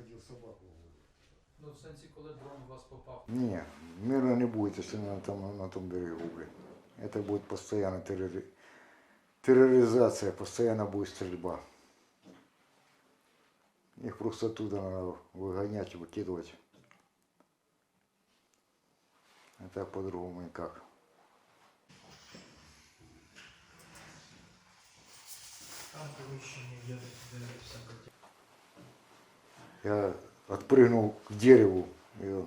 Я хотів собаку. Ну, в сенсі, коли дрон в вас попав. Не, мира не будет, если на том, на том берегу, блин. Это будет постоянно террори... терроризация, постоянно будет стрельба. Их просто оттуда надо выгонять, выкидывать. Это по-другому никак. Там приміщення є, де всяка я отпрыгнул к дереву и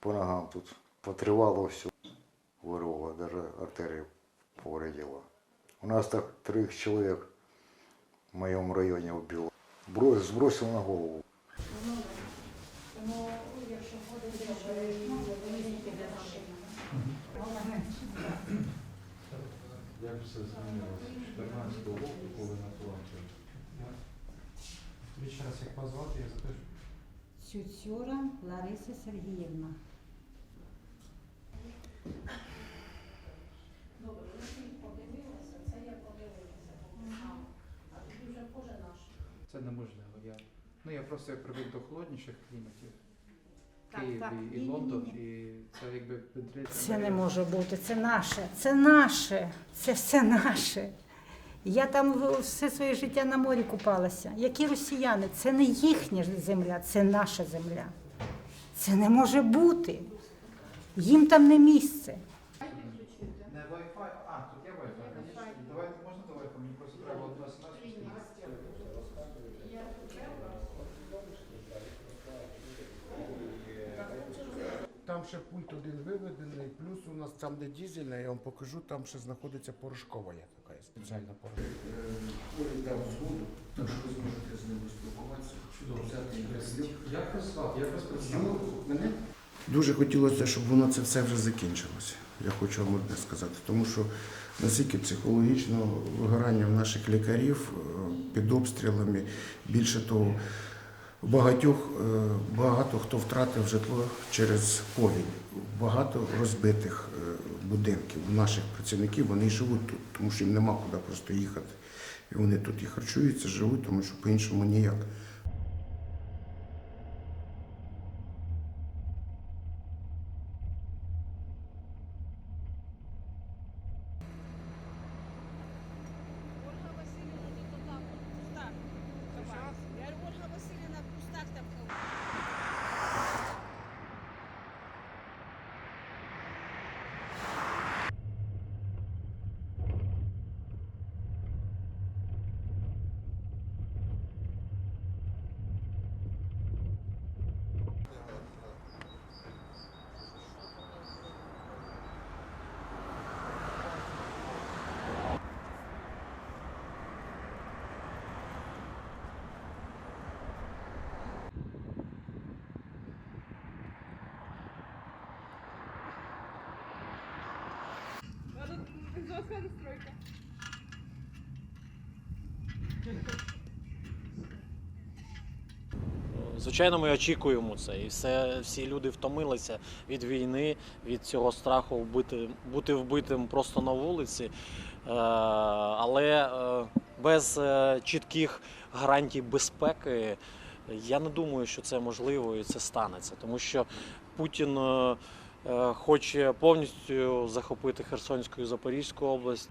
по ногам тут потревало все. Вырвало, даже артерию повредило. У нас так трех человек в моем районе убило. Брось, сбросил на голову. Як все змінилося з 14 року, коли на фронті? Тобі ще раз як позвати, я запишу. Цюцюра Лариса Сергіївна. Це неможливо. Я, ну, я просто як привик до холодніших кліматів. Київ так. і, і Лондон, і це якби підряд. Це не може бути, це наше, це наше, це все наше. Я там все своє життя на морі купалася. Які росіяни? Це не їхня земля, це наша земля. Це не може бути. Їм там не місце. Не Wi-Fi, а, тут є Wi-Fi. Давайте, можна до Wi-Fi? Мені просто треба одну смс Там ще пульт один у нас там, де дізельна, я вам покажу, там ще знаходиться порошкова є така спеціальна порошкова. дав згоду, так що ви зможете з ними спілкуватися. Чудово, Як вас звати? Як вас представили? Мене дуже хотілося, щоб воно це все вже закінчилося. Я хочу вам одне сказати, тому що наскільки психологічно вигорання в наших лікарів е, під обстрілами, більше того, багатьох, е, багато хто втратив житло через повінь, багато розбитих е, будинків наших працівників, вони живуть тут, тому що їм нема куди просто їхати. І вони тут і харчуються, живуть, тому що по-іншому ніяк. Ольга Васильівна тут там в кустах ховається. Я говорю, Ольга Васильівна в кустах там ховається. Звичайно, ми очікуємо це. І все, всі люди втомилися від війни, від цього страху вбити, бути вбитим просто на вулиці. Е, але е, без е, чітких гарантій безпеки я не думаю, що це можливо і це станеться. Тому що Путін хоче повністю захопити Херсонську і Запорізьку область.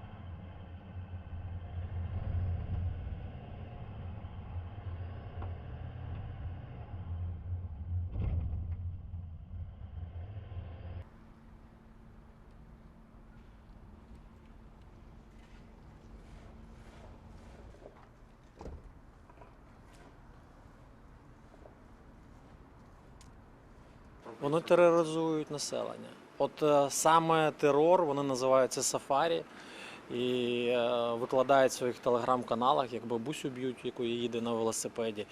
Вони тероризують населення. От е, саме терор вони називаються сафарі і е, викладають в своїх телеграм-каналах, як бабусю б'ють, яку їде на велосипеді.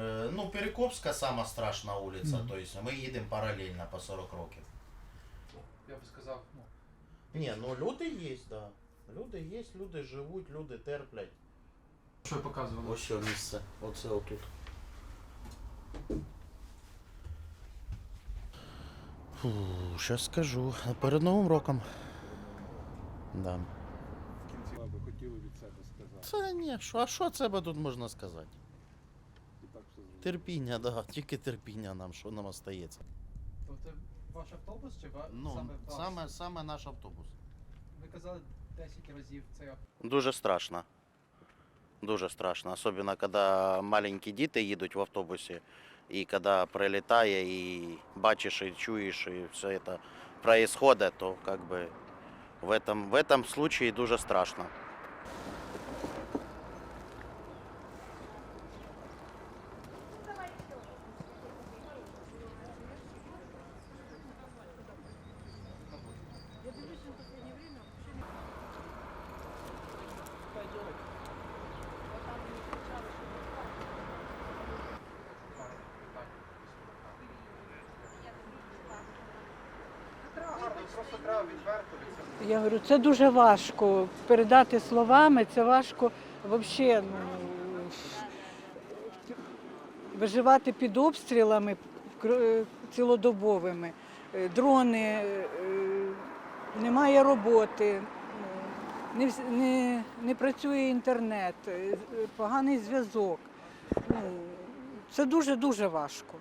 Е, Ну, Перекопська сама страшна вулиця, тобто ми їдемо паралельно по 40 років. я би сказав, ну, Ні, ну люди є, да. Люди є, люди живуть, люди терплять. що ви показували? Ось що місце. Оце отут. Фу, щас скажу. Перед Новим роком. Да. В кінці ви хотіли від себе сказати. Це ні, що, а що це тут можна сказати? І так все зрозуміло. Терпіння, да, тільки терпіння нам, що нам остається. То це ваш автобус чи ва... Ну, саме ваш? саме, саме наш автобус. Ви казали 10 разів цей автобус. Дуже страшно. Дуже страшно. Особливо, коли маленькі діти їдуть в автобусі, і коли прилітає, і бачиш, і чуєш, і все це происходит, то как бы в этом, в этом случае дуже страшно. Просто треба відверто від. Я говорю, це дуже важко передати словами, це важко взагалі ну, виживати під обстрілами цілодобовими. Е, Дрони, е, немає роботи, е, не, не, не працює інтернет, е, поганий зв'язок. Ну, це дуже-дуже важко.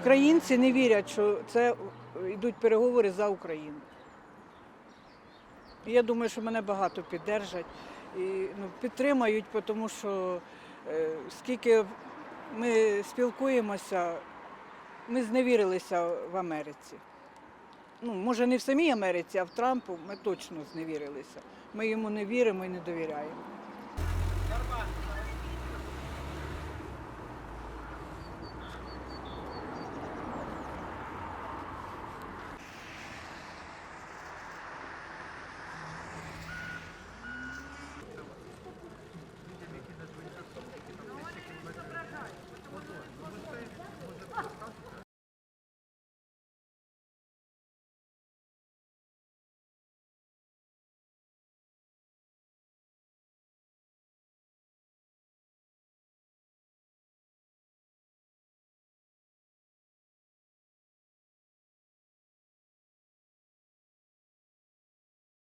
Українці не вірять, що це йдуть переговори за Україну. Я думаю, що мене багато піддержать і ну, підтримають, тому що е, скільки ми спілкуємося, ми зневірилися в Америці. Ну, може, не в самій Америці, а в Трампу ми точно зневірилися. Ми йому не віримо і не довіряємо.